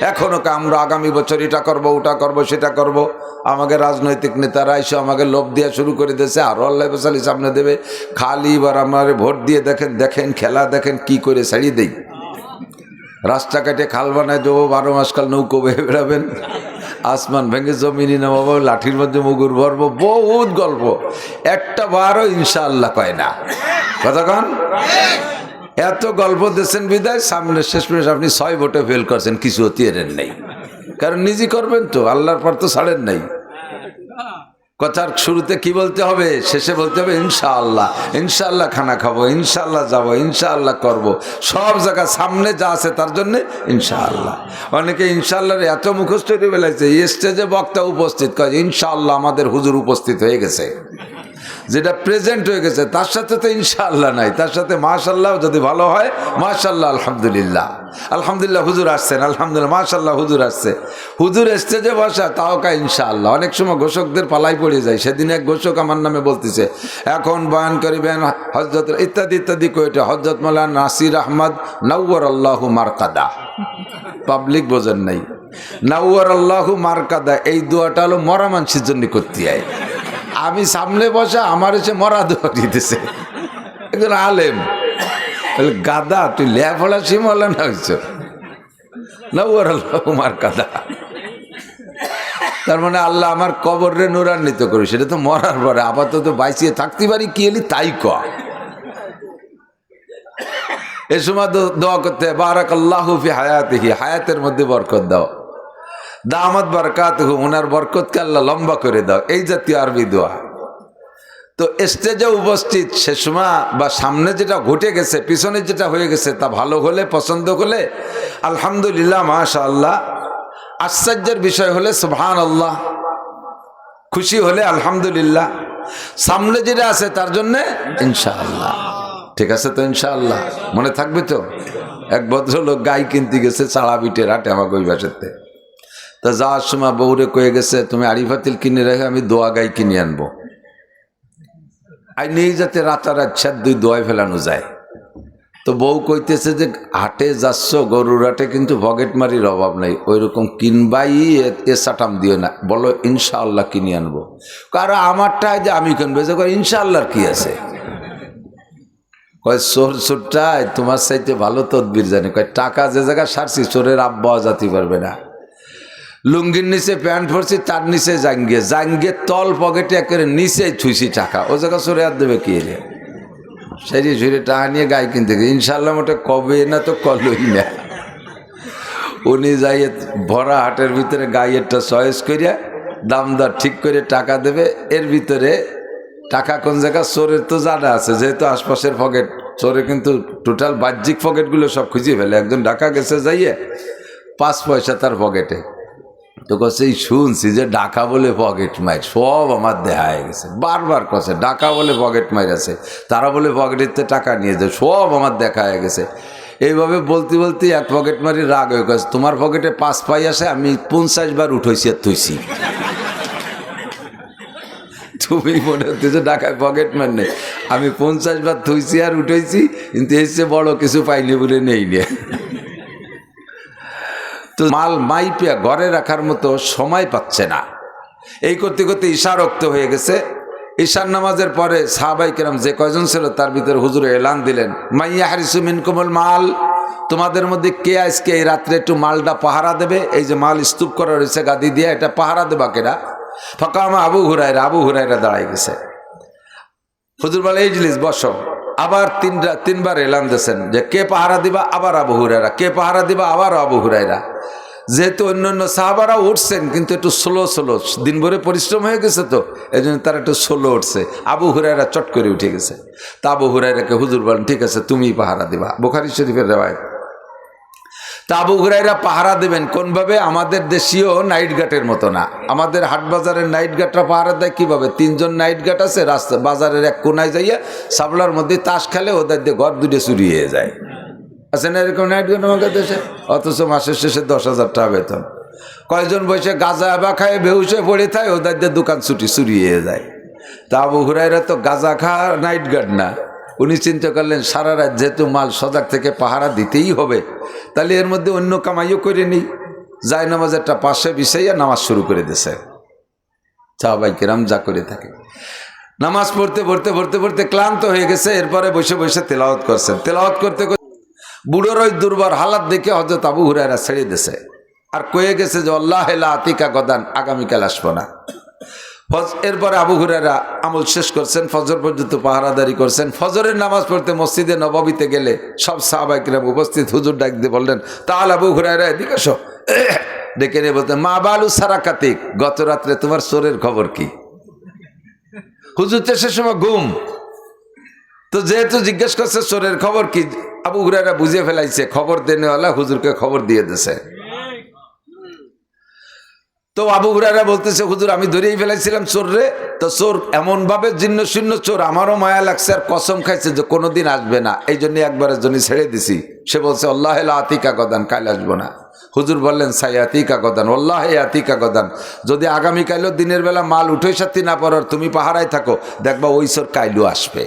এখনও কা আমরা আগামী বছর এটা করব, ওটা করব, সেটা করব। আমাকে রাজনৈতিক নেতারা এসে আমাকে লোভ দেওয়া শুরু করে দিয়েছে। আরও আল্লাহ বসালি সামনে দেবে। খালি এবার আমার ভোট দিয়ে দেখেন দেখেন, খেলা দেখেন কি করে ছাড়িয়ে দেই। রাস্তা কাটে খাল বানায় দেবো, বারো মাস কাল নৌকো বেয়ে বেড়াবেন। আসমান ভেঙে জমিনি নামাবো, লাঠির মধ্যে মুগুর ভরবো, বহুত গল্প। একটা বারও ইনশাআল্লাহ কয় না। কতক্ষণ এত গল্প দিয়েছেন বিদায়, সামনে শেষ পর্যন্ত আপনি ছয় ভোটে ফেল করছেন, কিছু অতিয়েরেন নেই। কারণ নিজে করবেন তো, আল্লাহর পর তো ছাড়েন নাই। কথার শুরুতে কি বলতে হবে? শেষে বলতে হবে, ইনশাআল্লাহ ইনশাআল্লাহ খানা খাব, ইনশাআল্লাহ যাব, ইনশাআল্লাহ করব। সব জায়গা সামনে যা আছে তার জন্যে, ইনশাআল্লাহ। অনেকে ইনশাআল্লাহর এত মুখস্থ বেলাইছে স্টেজে বক্তা উপস্থিত করে ইনশাআল্লাহ আমাদের হুজুর উপস্থিত হয়ে গেছে। যেটা প্রেজেন্ট হয়ে গেছে, তার সাথে তো ইনশাআল্লাহ নাই। তার সাথে মাশাল্লাহ যদি ভালো হয় মাশাল্লাহ আলহামদুলিল্লাহ। আলহামদুলিল্লাহ হুজুর আসছেন, আলহামদুলিল্লাহ মাশাল্লাহ হুজুর আসছে। হুজুর এসছে যে বসা, তাও কা ইনশাআল্লাহ। অনেক সময় ঘোষকদের পালাই পড়ে যায়। সেদিন এক ঘোষক আমার নামে বলতেছে, এখন বয়ান করিবেন হজরত ইত্যাদি ইত্যাদি কইটা হজরত মোলা নাসির আহমদ নৌর আল্লাহ মারকাদা। পাবলিক বোঝেন নাই। নাউয়ার আল্লাহ মারকাদা। এই দোয়াটা হলো মরা মানুষের জন্য করতে হয়। আমি সামনে বসা আমার এসে মরা দোয়া দিতেছে। একজন আলেম। গাদা, তুই লেফলা সিমলা না হয়েছ নাউয়ার আল্লাহু মারকাদা তার মানে আল্লাহ আমার কবরে নুরান্বিত করি সেটা তো মরার পরে। আপাতত বাইসিয়ে থাকতে পারি, কি এলি তাই ক। এ সময় দোয়া করতে বারাক আল্লাহ হায়াতিহি। হায়াতের মধ্যে বরকত দাও। দামাত বরকাত হু ওনার বরকতকে আল্লাহ লম্বা করে দাও। এই জাতীয় আরবি দোয়া। তো স্টেজে উপস্থিত সময় বা সামনে যেটা ঘটে গেছে, পিছনে যেটা হয়ে গেছে, তা ভালো হলে, পছন্দ হলে, আলহামদুলিল্লাহ মাশা আল্লাহ আশ্চর্যের বিষয় হলে সুবহান আল্লাহ খুশি হলে, আলহামদুলিল্লাহ। সামনে যেটা আছে, তার জন্যে, ইনশাআল্লাহ। ঠিক আছে তো, ইনশাআল্লাহ। মনে থাকবে তো? এক ভদ্রলোক গাই কিনতে গেছে চাড়া বিটের হাটে আমার ওই বাসাতে। তা যাওয়ার সময় বউরে কয়ে গেছে, তুমি আরিফাতিল কিনে রেখে আমি দোয়া গাই কিনে আনব। আর নেই যাতে রাতারাত দুই দোয়ায় ফেলানো যায়। তো বউ কইতেছে যে, হাটে যাচ্ছ, গরুর হাটে কিন্তু ভগেট মারির অভাব নাই ওই রকম কিনবাই এ- সাটাম দিও না, বলো ইনশাআল্লাহ কিনে আনব। কারণ আমারটাই যে আমি কিনবো। যে ইনশাআল্লাহর কি আছে? কয় চোর চোরটাই তোমার চাইতে ভালো তদবির জানে। কয়, টাকা যে জায়গায় সারছি চোরের আব্বা যাতে পারবে না। লুঙ্গির নিচে প্যান্ট পরছি, তার নিচে জাঙ্গে জাঙ্গিয়ে তল পকেটে একেবারে নিচে ছুঁইছি টাকা। ও জায়গা চোরে আর দেবে কি রে? সেরি ঝুড়ে টাকা নিয়ে গাই কিনতে গেছে। ইনশাল্লাহ ওটা কবে না তো কলই না। উনি যাই ভরা হাটের ভিতরে গাইয়েরটা চয়েস করিয়া দাম দর ঠিক করে টাকা দেবে। এর ভিতরে টাকা কোন জায়গা? চোরের তো জানা আছে। যেহেতু আশপাশের পকেট চোরে কিন্তু টোটাল বাহ্যিক পকেটগুলো সব খুঁজে ফেলে। একজন ঢাকা গেছে যাইয়ে পাঁচ পয়সা তার পকেটে তো এই শুনছি যে ডাকা বলে পকেট মাইর, সব আমার দেহা হয়ে গেছে। বারবার কছে ডাকা বলে পকেট মাইর আছে, তারা বলে পকেটেতে টাকা নিয়ে যায়, সব আমার দেখা হয়ে গেছে। এইভাবে বলতে বলতে এক পকেট মারি রাগ হয়ে গেছে। তোমার পকেটে পাঁচ পাই আসে, আমি পঞ্চাশ বার উঠেছি আর থইছি। তুমি মনে হচ্ছে যে ঢাকায় পকেট মার নেই। আমি পঞ্চাশ বার থইছি আর উঠেছি, কিন্তু চেয়ে বড় কিছু পাইনি বলে নেই নিয়ে তো মাল মাইপিয়া ঘরে রাখার মতো সময় পাচ্ছে না। এই করতে করতে ঈশা রক্ত হয়ে গেছে। ঈশার নামাজের পরে সাহাবাই কেরাম যে কয়জন ছিল তার ভিতরে হুজুরে এলান দিলেন, মাইয়া হারিসু মিনকুমল মাল, তোমাদের মধ্যে কে আজকে এই রাত্রে একটু মালটা পাহারা দেবে? এই যে মাল স্তূপ করা রয়েছে, গাদি দিয়ে এটা পাহারা দেবা কেরা? ফাঁকা আবু হুরাইরা আবু হুরাইরা দাঁড়াই গেছে। হুজুর বলে এই জিনিস বসো। আবার তিনটা তিনবার এলান দিয়েছেন যে, কে পাহারা দিবা? আবার আবু হুরাইরা কে পাহারা দিবা? আবার আবু হুরাইরা যেহেতু অন্য অন্য সাহাবারা উঠছেন, কিন্তু একটু স্লো স্লো দিন ভরে পরিশ্রম হয়ে গেছে তো এই জন্য তারা একটু স্লো উঠছে। আবু হুরাইরা চট করে উঠে গেছে। তা আবু হুরাইরাকে হুজুর বলেন, ঠিক আছে তুমি পাহারা দিবা। বোখারি শরীফের রেওয়ায় তা আবু হুরাইরা পাহারা দেবেন কোনভাবে? আমাদের দেশীয় নাইট গার্ডের মতো না। আমাদের হাট বাজারের নাইট গার্ডরা পাহারা দেয় কীভাবে? তিনজন নাইট গার্ড আছে, রাস্তা বাজারের এক কোনায় যাইয়া সাবলার মধ্যে তাস খেলে ওদের দিয়ে ঘর দুটো চুরি হয়ে যায়। আছে না, এরকম নাইট গার্ড আমাদের দেশে? অথচ মাসের শেষে দশ হাজার টাকা বেতন। কয়জন বসে গাঁজা বা খায় বেহুসে পড়ে থাকে ওদের দিয়ে দোকান ছুটি চুরি হয়ে যায় তা আবু হুরাইরা তো গাঁজা খা নাইট গার্ড না। উনি চিন্তা করলেন, সারা রাত যেহেতু মাল সজাগ থেকে পাহারা দিতেই হবে, তাহলে এর মধ্যে অন্য কামাইও করে নিই। জায় নামাজেরটা পাশে বিষাইয়া নামাজ শুরু করে দিছে সাহাবাই কিরাম যা করে থাকে। নামাজ পড়তে পড়তে পড়তে পড়তে ক্লান্ত হয়ে গেছে, এরপরে বসে বসে তেলাওয়াত করছেন। তেলাওয়াত করতে করতে বুড়োর ওই দুর্বার হালাত দেখে হজরত আবু হুরায়রা ছেড়ে দিছে আর কয়ে গেছে যে, আল্লাহ আতিকা গদান, আগামীকাল আসব না। ফজ, এরপরে আবু হুরায়রা আমল শেষ করছেন, ফজর পর্যন্ত পাহারাদারি করছেন। ফজরের নামাজ পড়তে মসজিদে নবাবিতে গেলে সব সাহাবাইকিরাম উপস্থিত, হুজুর ডাক দিয়ে বললেন, তাহলে আবু হুরায়রা এদিকে আসো ডেকে নিয়ে বলতেন, মা বালু সারা কাতিক গত রাত্রে তোমার চোরের খবর কি? হুজুর সে সময় ঘুম। তো যেহেতু জিজ্ঞেস করছে, চোরের খবর কি? আবু হুরায়রা বুঝে ফেলাইছে, খবর দেনেওয়ালা হুজুরকে খবর দিয়ে দিছে। তো আবু হুরারা বলতেছে, হুজুর, আমি ধরেই ফেলাইছিলাম চোর রে। তো চোর এমনভাবে জীর্ণ শূন্য চোর, আমারও মায়া লাগছে আর কসম খাইছে যে কোনোদিন আসবে না। এই জন্য একবারের জন্য ছেড়ে দিছি। সে বলছে, আল্লাহ আতিকা গদান, কাল আসব না। হুজুর বললেন, সাই আতিকা গদান আল্লাহ আতিকা গদান। যদি আগামীকালও দিনের বেলা মাল উঠে সাথী না পড়ার, তুমি পাহারায় থাকো, দেখবা ওই চোর কাইলও আসবে।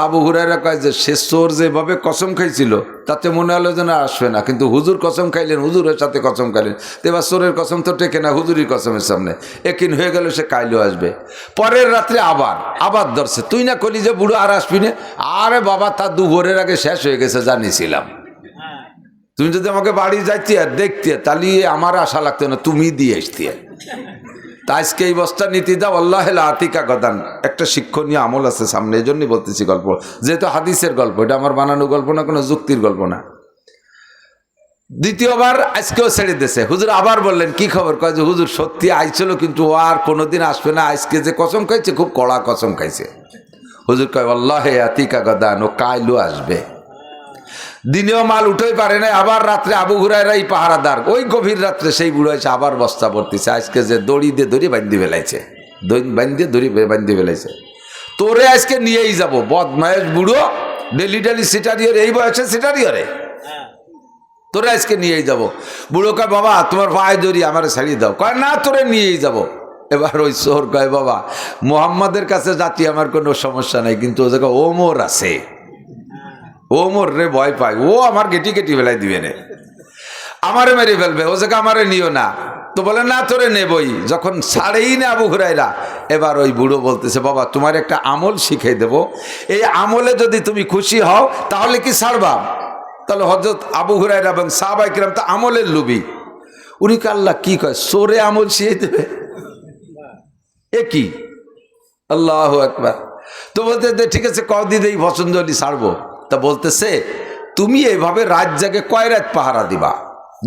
আবু হুরায়রা কয় যে, সে চোর যেভাবে কসম খাইছিল, তাতে মনে হলো যে না আসবে না। কিন্তু হুজুর কসম খাইলেন, হুজুরের সাথে কসম খাইলেন। তো এবার চোরের কসম তো টেকে না হুজুরি কসমের সামনে। একিন হয়ে গেল, সে কাইলেও আসবে। পরের রাত্রে আবার আবার ধরছে। তুই না কলি যে, বুড়ো আর আসবি না? আরে বাবা তার দু ভোরের আগে শেষ হয়ে গেছে জানিয়েছিলাম তুমি যদি আমাকে বাড়ি যাইতে আর দেখতে, তাহলে আমার আশা লাগতো না, তুমি দিয়ে আসতে। তা আজকে এই বস্তা নীতি দাও, আল্লাহ আতিকা গদান। একটা শিক্ষণীয় আমল আছে সামনে, এই জন্যই বলতেছি গল্প। যেহেতু হাদিসের গল্প, এটা আমার বানানো গল্প না, কোনো যুক্তির গল্প না। দ্বিতীয়বার আজকেও ছেড়ে দিয়েছে। হুজুর আবার বললেন, কি খবর? কয় যে, হুজুর সত্যি আইছিল, কিন্তু ও আর কোনোদিন আসবে না। আজকে যে কসম খাইছে, খুব কড়া কসম খাইছে। হুজুর কয়, আল্লাহ আতিকা গদান, ও কাইলও আসবে। দিনেও মাল উঠেই পারে না আবার রাত্রে আবু ঘুরাইরাই পাহারাদার। ওই গভীর রাত্রে সেই বুড়ো এসে আবার বস্তা ভর্তিছে। আজকে যে দড়ি দিয়ে দড়ি বান্ধি ফেলাইছে। বান্ধি দড়ি বান্ধি ফেলাইছে। তোরে আজকে নিয়েই যাব। বদমায়েশ বুড়ো, ডেলি ডেলি সিটারিয়র, এই বয়সে সিটারিয়রে? তোরে আজকে নিয়েই যাব। বুড়ো কয়, বাবা, তোমার পায়ে দড়ি, আমার ছাড়িয়ে দাও। কয়, না, তোরে নিয়েই যাব। এবার ওই শোর কয়, বাবা, মোহাম্মদের কাছে জাতি আমার কোনো সমস্যা নাই, কিন্তু ও জায়গায় ওমর আছে। ও মোর রে ভয় পায়। ও আমার গেটি গেটি বেলায় দিবে নে আমারে মেরে ফেলবে। ও জায়গা আমারে নিও না। তো বলে, না, তোরে নেবই। যখন ছাড়েই না আবু হুরাইরা এবার ওই বুড়ো বলতেছে, বাবা, তোমার একটা আমল শিখিয়ে দেব। এই আমলে যদি তুমি খুশি হও, তাহলে কি ছাড়বা? তাহলে হজরত আবু হুরাইরা এবং সাহাবাই কিরাম তো আমলের লুবি উনি কে, আল্লাহ, কি কয়? সোরে আমল শিখিয়ে দেবে? এ কি? আল্লাহ একবার তো বলতে ঠিক আছে, কদিন এই পছন্দ ছাড়বো। তা বলতেছে, তুমি এইভাবে রাত জাগে কয় রাত পাহারা দিবা?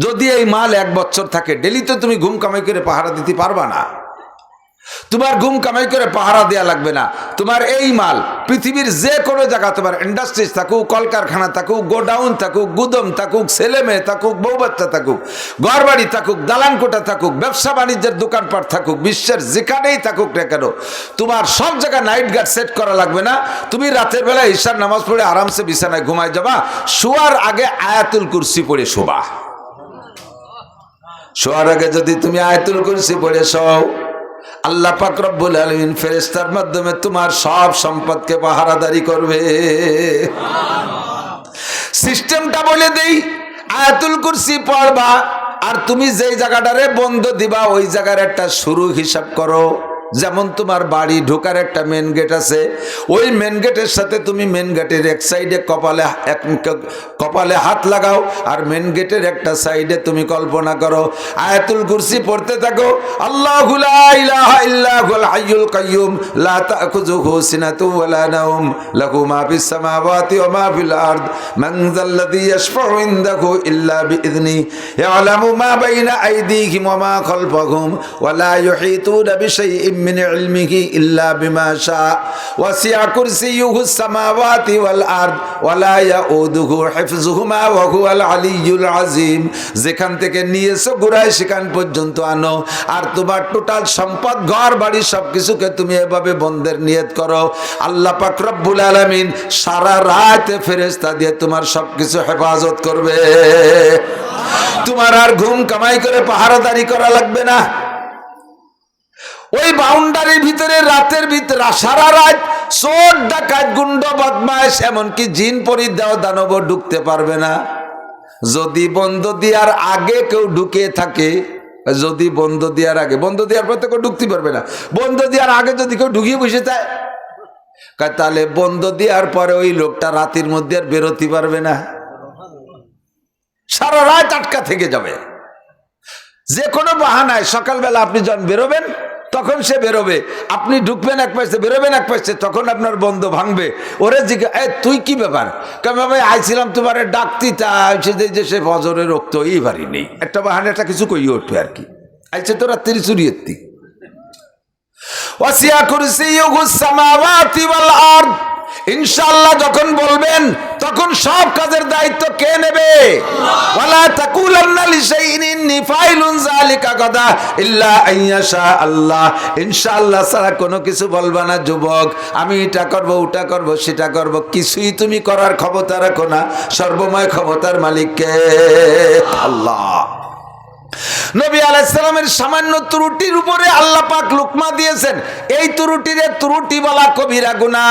যদি এই মাল এক বছর থাকে ডেলি তো তুমি ঘুম কামাই করে পাহারা দিতে পারবা না। তোমার ঘুম কামাই করে পাহারা দেওয়া লাগবে না। তোমার এই মাল, পৃথিবীর যে কোনো জায়গা তোমার ইন্ডাস্ট্রিজ থাকুক, কলকারখানা থাকুক, গোডাউন থাকুক, গুদম থাকুক, ছেলে মেয়ে থাকুক, বউ বাচ্চা থাকুক, ঘরবাড়ি থাকুক দালানকোটা থাকুক, ব্যবসা বাণিজ্যের দোকানপাট থাকুক, বিশ্বের যেখানেই থাকুক না কেন, তোমার সব জায়গায় নাইট গার্ড সেট করা লাগবে না। তুমি রাতের বেলা ঈশার নামাজ পড়ে আরামসে বিছানায় ঘুমায় যাবা, শোয়ার আগে আয়াতুল কুরসি পড়ে শোবা। শোয়ার আগে যদি তুমি আয়াতুল কুরসি পড়ে শোও আল্লাহ পাক রব্বুল আলমিন ফেরেস্তার মাধ্যমে তোমার সব সম্পদকে পাহারাদারি করবে। সিস্টেমটা বলে দেই, আয়াতুল কুরসি পড়বা আর তুমি যেই জায়গাটারে বন্ধ দিবা, ওই জায়গার একটা শুরু হিসাব করো। যেমন তোমার বাড়ি ঢোকার একটা মেন গেট আছে, ওই মেন গেটের সাথে তুমি মেন গেটের এক সাইডে কপালে এক কপালে হাত লাগাও, আর মেন গেটের একটা সাইডে তুমি কল্পনা করো, আয়াতুল কুরসি পড়তে থাকো, আল্লাহু من علمه إلا بما شاء وسع كرسيه السماوات والأرض ولا يؤده حفظهما وهو العلي العظيم যেখান থেকে নিয়েছো ঘুরায় সেখান পর্যন্ত আনো। আর তোমার টোটাল সম্পদ, ঘর, বাড়ি সবকিছুকে তুমি এভাবে বন্ধের নিয়ত করো। আল্লাহ পাক রব্বুল আলামিন সারা রাত ফেরেশতা দিয়ে তোমার সবকিছু হেফাজত করবে। তোমার আর ঘুম কামাই করে পাহারাদারি করা লাগবে না। ওই বাউন্ডারির ভিতরে রাতের ভিতরে, সারা রাত চোর ডাকাত, গুন্ড বদমাস এমনকি জিন পরি দেওয়া দানব ঢুকতে পারবে না। যদি বন্ধ দেওয়ার আগে কেউ ঢুকে থাকে, যদি বন্ধ দেওয়ার আগে, বন্ধ দেওয়ার পর তো কেউ ঢুকতে পারবে না। বন্ধ দেওয়ার আগে যদি কেউ ঢুকিয়ে বসে যায় তাহলে বন্ধ দেওয়ার পরে ওই লোকটা রাতের মধ্যে আর বেরোতে পারবে না। সারা রাত আটকা থেকে যাবে। যে কোনো বাহানায় সকালবেলা আপনি যখন বেরোবেন তখন সে বেরোবে, আপনি ঢুকবেন এক পাশে, বেরোবেন এক পাশে, তখন আপনার বন্ধ ভাঙবে। ওরে জিজ্ঞা এ, তুই কি ব্যাপার? কেন ভাই আইছিলাম তোমার ডাকতি, তা যে সে বজরে রক্ত এই বাড়ি নেই। একটা বাহানা, একটা কিছু কই উঠবে আর কি। আইছে তো রাত্রি চুরিয়েতি ওয়াসিয়া কুরসিয়ুহুস সামাওয়াতি যখন বলবেন সব কাজের দায়িত্ব কে নেবে? ওয়ালা তাকুলান্না লিশাইইন আল্লাহ। ছাড়া কোনো কিছু যুবক। আমি এটা করব, ওটা করব, সেটা করব। কিছুই তুমি করার ক্ষমতা সর্বময় ক্ষমতার মালিককে। আল্লাহ। নবী আলাইসালামের সামান্য ত্রুটির উপরে আল্লাহ পাক লুকমা দিয়েছেন। এই ত্রুটিরে ত্রুটি বলা কবিরা গুনা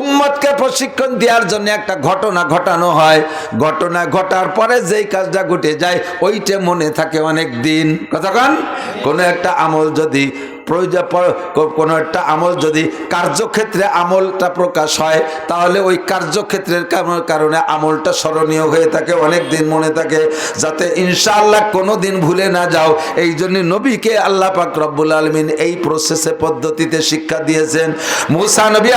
উম্মতকে প্রশিক্ষণ দেওয়ার জন্য একটা ঘটনা ঘটানো হয়। ঘটনা ঘটার পরে যেই কাজটা ঘটে যায়, ওইটা মনে থাকে অনেক দিন কতক্ষণ কোনো একটা আমল যদি প্রয়োজন কোনো একটা আমল যদি কার্যক্ষেত্রে আমলটা প্রকাশ হয়, তাহলে ওই কার্যক্ষেত্রের কারণে আমলটা স্মরণীয় হয়ে থাকে, অনেক দিন মনে থাকে, যাতে ইনশাআল্লাহ কোনো দিন ভুলে না যাও। এই জন্য নবীকে আল্লাহ পাক রব্বুল আলমিন এই প্রসেসে পদ্ধতিতে শিক্ষা দিয়েছেন। মুসা নবী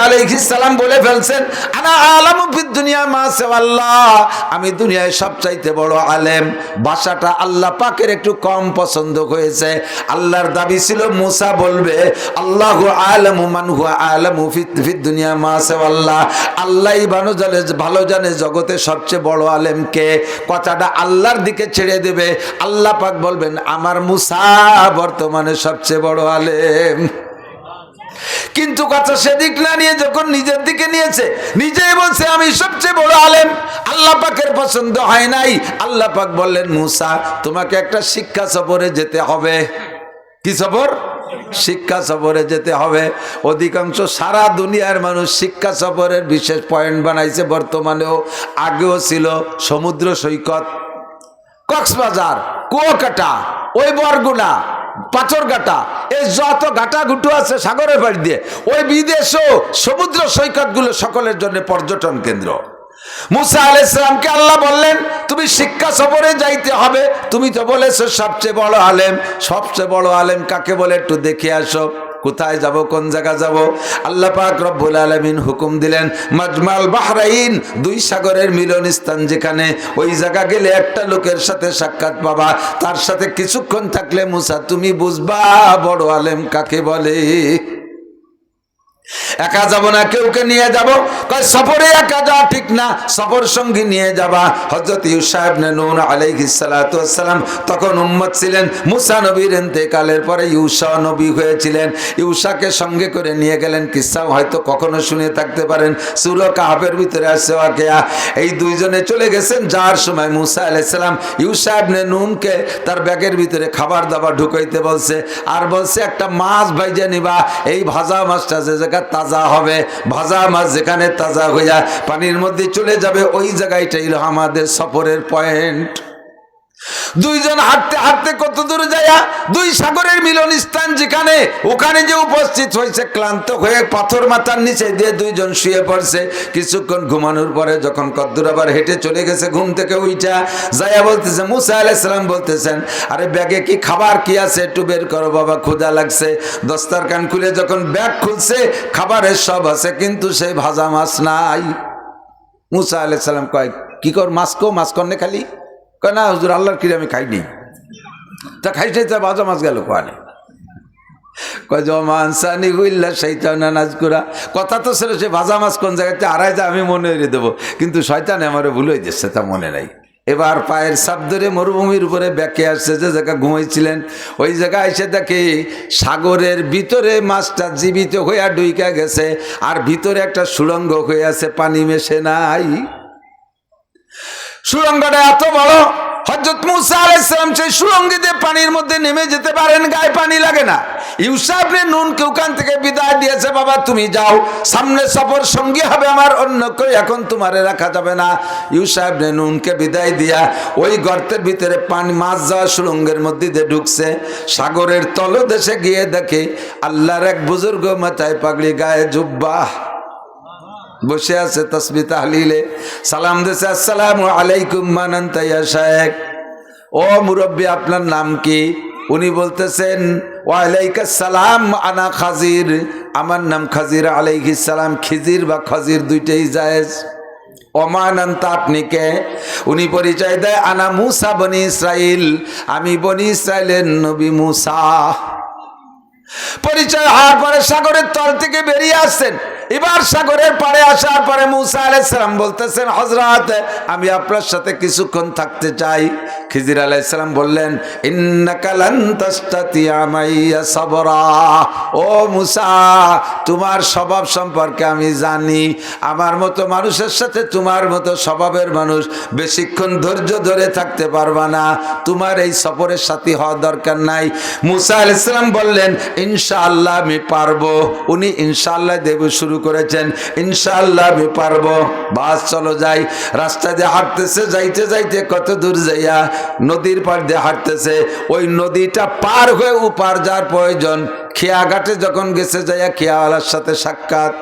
সালাম বলে ফেলছেন, আনা আলামু দুনিয়া মা আল্লাহ আমি দুনিয়ায় সবচাইতে বড় আলেম। ভাষাটা আল্লাহ পাকের একটু কম পছন্দ হয়েছে। আল্লাহর দাবি ছিল মুসা বলবে, আল্লাহ দুনিয়া আল্লাহ। ভালো জানে ভালো জানে জগতে সবচেয়ে বড় আলেম কে? কথাটা আল্লাহর দিকে ছেড়ে দেবে। আল্লাহ পাক বলবেন, আমার মুসা বর্তমানে সবচেয়ে বড় আলেম। কিন্তু কথা সেদিক না নিয়ে যখন নিজের দিকে নিয়েছে, নিজেই বলছে, আমি সবচেয়ে বড় আলেম। আল্লাহ পাকের পছন্দ হয় নাই। আল্লাহ পাক বললেন, মুসা, তোমাকে একটা শিক্ষা সফরে যেতে হবে। কি সফর? শিক্ষা সফরে যেতে হবে। অধিকাংশ সারা দুনিয়ার মানুষ শিক্ষা সফরের বিশেষ পয়েন্ট বানাইছে বর্তমানেও, আগেও ছিল সমুদ্র সৈকত, কক্সবাজার, কুয়াকাটা, ওই বরগুনা, পাথরঘাটা, এই যত ঘাটা ঘুটু আছে সাগরের বাড়ি দিয়ে, ওই বিদেশও সমুদ্র সৈকতগুলো সকলের জন্য পর্যটন কেন্দ্র। মুসা আলাইসালামকে আল্লাহ বললেন, তুমি শিক্ষা সফরে যাইতে হবে। তুমি তো বলেছ সবচেয়ে বড় আলেম। সবচেয়ে বড় আলেম কাকে বলে একটু দেখে আসো। কোথায় যাব, কোন জায়গা যাব? আল্লাহ পাক রব্বুল আলামিন হুকুম দিলেন, মাজমাল বাহরাইন, দুই সাগরের মিলন স্থান যেখানে ওই জায়গা গেলে একটা লোকের সাথে সাক্ষাৎ পাবা। তার সাথে কিছুক্ষণ থাকলে মুসা, তুমি বুঝবা বড় আলেম কাকে বলে? একা যাব না কেউকে নিয়ে যাব? কয়, সফরে একা যাওয়া ঠিক না, সফর সঙ্গী নিয়ে যাবা। হজরত ইউসাহেব নুন আলাইহিস সালাতু তখন উম্মত ছিলেন। মুসা নবীর ইন্তেকালের পরে ইউসা নবী হয়েছিলেন। ইউসাকে সঙ্গে করে নিয়ে গেলেন। কিসাও হয়তো কখনো শুনে থাকতে পারেন। সুর কাহাবের ভিতরে আছে ওয়াকেয়া। এই দুইজনে চলে গেছেন। যার সময় মুসা আলাইসালাম ইউসাহেব নুনকে তার ব্যাগের ভিতরে খাবার দাবার ঢুকাইতে বলছে। আর বলছে, একটা মাছ ভাইজা নিবা। এই ভাজা মাছটা যে জায়গা তাজা হবে। ভাজা মাছ যেখানে তাজা হইয়া পানির মধ্যে চলে যাবে, ওই জায়গাটাই হলো আমাদের সফরের পয়েন্ট। দুইজন হাঁটতে হাঁটতে কত দূর যায়া দুই সাগরের মিলন স্থান যেখানে, ওখানে যে উপস্থিত হয়েছে ক্লান্ত হয়ে পাথর মাথার নিচে দিয়ে দুইজন শুয়ে পড়ছে। কিছুক্ষণ ঘুমানোর পরে যখন কদ্দুর আবার হেঁটে চলে গেছে, ঘুম থেকে উইটা যায়া বলতেছে, মুসা আলাইসালাম বলতেছেন, আরে ব্যাগে কি খাবার কি আছে একটু বের করো বাবা, ক্ষুধা লাগছে। দস্তার কান খুলে যখন ব্যাগ খুলছে, খাবারের সব আছে, কিন্তু সেই ভাজা মাছ নাই। মুসা আলাইসালাম কয়, কি কর, মাছ কো, মাছ কন্যে খালি? কয়, না, হুজুর, আল্লাহর কিরে আমি খাইনি। তা খাইছে, তা বাজা মাছ গেল কোয়ানে? কয় জমানসানি গুইল্লা শৈতান নাজ করা কথা তো ছিল সে ভাজা মাছ কোন জায়গাতে, আড়াই যা, আমি মনে হয়ে দেবো। কিন্তু শয়তান আমারও ভুল হয়ে যাচ্ছে, তা মনে নাই। এবার পায়ের সাপ ধরে মরুভূমির উপরে ব্যাকে আসছে, যে জায়গা ঘুমাইছিলেন, ওই জায়গায় এসে দেখে সাগরের ভিতরে মাছটা জীবিত হইয়া ডুইকা গেছে, আর ভিতরে একটা সুড়ঙ্গ হয়ে আছে, পানি মেশে নাই। সুরঙ্গটা এত বড় হজরত মুসা আলাইসালাম সেই সুরঙ্গিতে পানির মধ্যে নেমে যেতে পারেন, গায়ে পানি লাগে না। ইউসাফরে নুনকে ওখান থেকে বিদায় দিয়েছে, বাবা, তুমি যাও, সামনে সফর সঙ্গী হবে আমার, অন্য কেউ এখন তোমারে রাখা যাবে না। ইউসাফরে নুনকে বিদায় দিয়া ওই গর্তের ভিতরে পানি, মাছ যাওয়া সুরঙ্গের মধ্যে দিয়ে ঢুকছে। সাগরের তলদেশে গিয়ে দেখে আল্লাহর এক বুজুর্গ মাথায় পাগড়ি, গায়ে জুব্বা। বসে আছে তসবি তাহলিলে। সালাম দেশে আসসালাম আলাইকুম মানান তাইয়া শায়েক ও মুরব্বী, আপনার নাম কি? উনি বলতেছেন ওয়ালাইকা সালাম, আনা খাজির। আমার নাম খাজির আলাইহিস সালাম, খিজির বা খাজির দুইটাই জায়েজ। অমানন্তা আপনি কে? উনি পরিচয় দেয়, আনা মুসা বনি ইসরাইল, আমি বনি ইসরাইলের নবী মুসা। পরিচয় হওয়ার পরে সাগরের তল থেকে বেরিয়ে আসছেন। এবার সাগরের পাড়ে আসার পরে মুসা আলাইসালাম বলতেছেন হজরত আমি আপনার সাথে কিছুক্ষণ থাকতে চাই। খিজির আলাইসালাম বললেন ও মুসা, তোমার স্বভাব সম্পর্কে আমি জানি। আমার মতো মানুষের সাথে তোমার মতো স্বভাবের মানুষ বেশিক্ষণ ধৈর্য ধরে থাকতে পারবা না। তোমার এই সফরের সাথী হওয়া দরকার নাই। মুসা আলাইসালাম বললেন, ইনশাআল্লাহ আমি পারব। উনি ইনশাআল্লাহ দেব শুরু করেছেন, ইনশাআল্লাহ আমি পারব। বাস চলো যাই। রাস্তা দিয়ে হাঁটতেছে, যাইতে যাইতে কত দূর যাইয়া নদীর পার দিয়ে হাঁটতেছে। ওই নদীটা পার হয়ে উপার যাওয়ার প্রয়োজন। খেয়াঘাটে যখন গেছে যাইয়া খেয়াওয়ালার সাথে সাক্ষাৎ।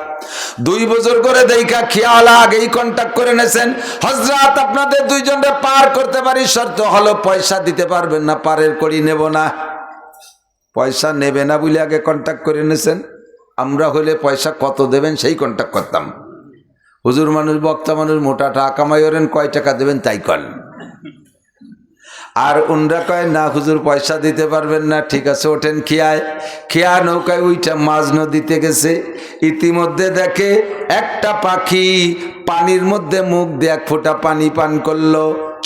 দুই বছর করে দেখা খেয়াওয়ালা আগেই কন্ট্যাক্ট করে নেছেন হজরত আপনাদের দুইজনকে পার করতে পারি শর্ত হলো পয়সা দিতে পারবেন না, পারের করি নেব না। পয়সা নেবে না বলে আগে কন্ট্যাক্ট করে নিয়েছেন। আমরা হলে পয়সা কত দেবেন সেই কন্ট্যাক্ট করতাম। হুজুর মানুষ, বক্তা মানুষ, মোটা টাকা কামাই ওরেন কয় টাকা দেবেন তাই করেন আর উনরা কয়, না হুজুর, পয়সা দিতে পারবেন না, ঠিক আছে, ওঠেন খেয়ায়। খেয়া নৌকায় ওইটা মাঝ নদীতে গেছে। ইতিমধ্যে দেখে একটা পাখি পানির মধ্যে মুখ দিয়ে এক ফোঁটা পানি পান করল।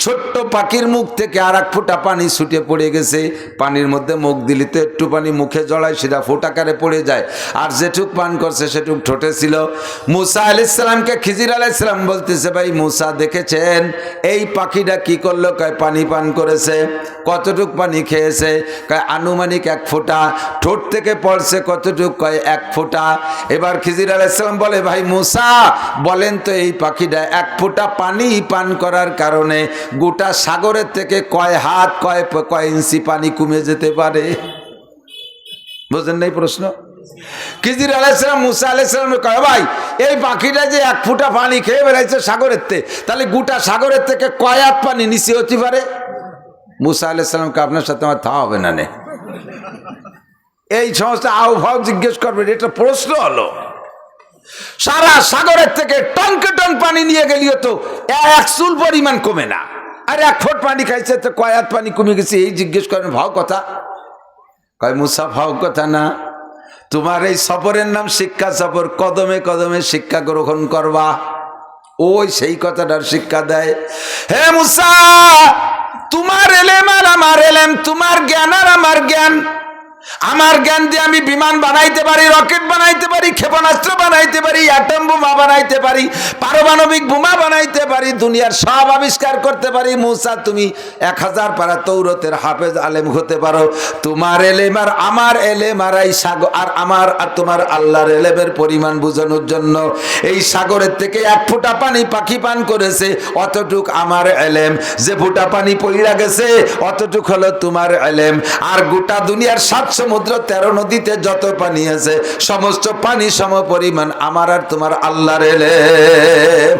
ছোট্ট পাখির মুখ থেকে আর এক ফোঁটা পানি ছুটে পড়ে গেছে। পানির মধ্যে মুখ দিলি তো একটু পানি মুখে জড়ায়, সেটা ফোটাকারে পড়ে যায়। আর যেটুক পান করছে সেটুক ঠোঁটে ছিল। মুসা আলাইসালামকে খিজির আলাইসালাম বলতেছে, ভাই মুসা, দেখেছেন? এই পাখিটা কি করল? কয়, পানি পান করেছে। কতটুক পানি খেয়েছে? কয়, আনুমানিক এক ফোঁটা। ঠোঁট থেকে পড়ছে কতটুক? কয়, এক ফোঁটা। এবার খিজির আলাইসালাম বলে, ভাই মুসা, বলেন তো এই পাখিটা এক ফোঁটা পানি পান করার কারণে গোটা সাগরের থেকে কয় হাত, কয় কয় ইঞ্চি পানি কমে যেতে পারে? বুঝলেন নাই প্রশ্ন? কিজির আলাইসালাম মুসা আলাইসালাম কয়, ভাই, এই পাখিটা যে এক ফুটা পানি খেয়ে বেড়াইছে সাগরের থেকে তাহলে গোটা সাগরের থেকে কয় হাত পানি নিচে হতে পারে? মুসা আলাইসালামকে আপনার সাথে আমার থা হবে না নে। এই সমস্ত আহ্বাব জিজ্ঞেস করবেন, এটা প্রশ্ন হলো। সারা সাগরের থেকে টনকে টন পানি নিয়ে গেলিও তো এক চুল পরিমাণ কমে না। আর এক ফুট পানি খাইছে তো কয়াত পানি কমে গেছে, এই জিজ্ঞেস করেন, ভাও কথা? কয়, মুসা, ভাও কথা না। তোমার এই সফরের নাম শিক্ষা সফর, কদমে কদমে শিক্ষা গ্রহণ করবা। ওই সেই কথাটার শিক্ষা দেয়। হে মুসা, তোমার এলেম আর আমার এলেম, তোমার জ্ঞান আর আমার জ্ঞান। আমার জ্ঞান দিয়ে আমি বিমান বানাইতে পারি, রকেট বানাইতে পারি, ক্ষেপণাস্ত্র বানাইতে পারি অ্যাটম বোমা বানাইতে পারি, পারমাণবিক বোমা বানাইতে পারি, দুনিয়ার সব আবিষ্কার করতে পারি। মুসা, তুমি এক হাজার পারা তৌরতের হাফেজ, আলেম হতে পারো। তোমার এলেম আর আমার এলেম আর এই সাগর আর আমার আর তোমার আল্লাহর এলেমের পরিমাণ বোঝানোর জন্য এই সাগরের থেকে এক ফোঁটা পানি পাখি পান করেছে, অতটুক আমার এলেম। যে ফোঁটা পানি পইরা গেছে, অতটুক হলো তোমার এলেম। আর গোটা দুনিয়ার সাত সমুদ্র তেরো নদীতে যত পানি আছে, সমস্ত পানি সম পরিমাণ আমার আর তোমার আল্লাহর এলেম।